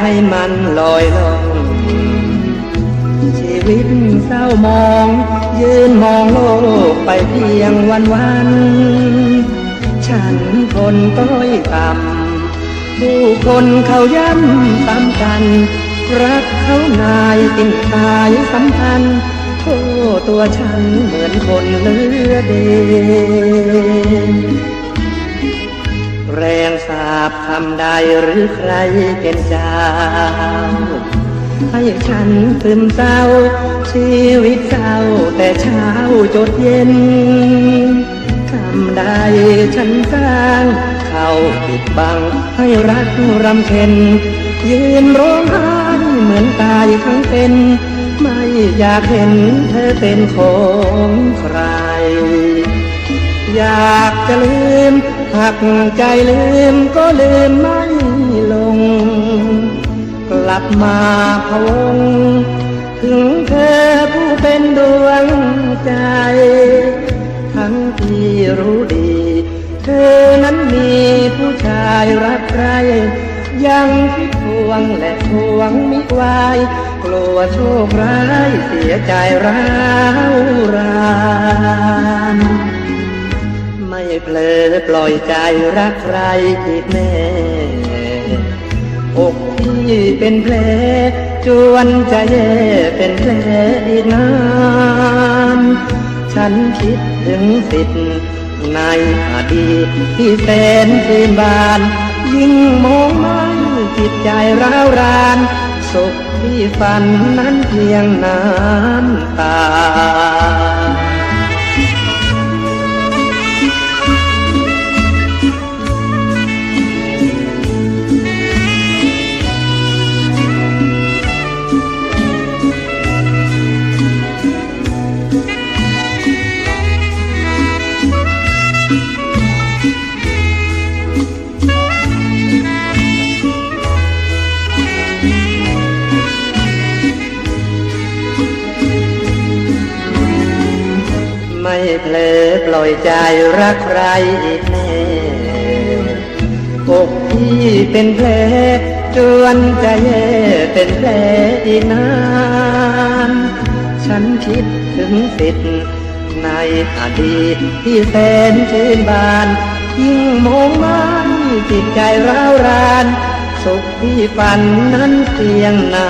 ให้มันลอยลงชีวิตเศร้ามอง ยืนมองโลกไปเพียงวันวัน ฉันคนต้อยต่ำผู้คนเขาย้ำซ้ำกัน รักเขานายติ่งตายสัมพันธ์โทษตัวฉันเหมือนคนเลือเดน แรงสาบคำใดหรือใครเป็นเจ้า ให้ฉันซึมเศร้า ชีวิตเศร้าแต่เช้าจดเย็นคำใดฉันสร้าง เขาปิดบังให้รักรำเค็นยืนร้องไห้เหมือนตายทั้งเป็น ไม่อยากเห็นเธอเป็นของใคร อยากจะลืมหักใจลืมก็ลืมไม่ลง กลับมาพวง ถึงเธอผู้เป็นดวงใจ ทั้งที่รู้ดี เธอนั้นมีผู้ชายรักใคร ยังคิดทวงและทวงมิไหวกลัวโชคร้ายเสียใจร้าวราน ไม่เพลอปล่อยใจรักใครอีกแน่อกที่เป็นแผลจวนจะแย่เป็นแผลอีกนานฉันคิดถึงสิทธิ์ในอดีตที่แสนชื่นบาน ยิ่งมองมันจิตใจร้าวราน สุขที่ฝันนั้นเพียงน้ำตา ไม่เพลอปล่อยใจรักใครอีกแน่อกที่เป็นแผลจวนจะแย่เป็นแผลอีกนาน ฉันคิดถึงสิทธิ์ในอดีตที่แสนชื่นบาน ยิ่งมองมันจิตใจร้าวราน สุขที่ฝันนั้นเพียงน้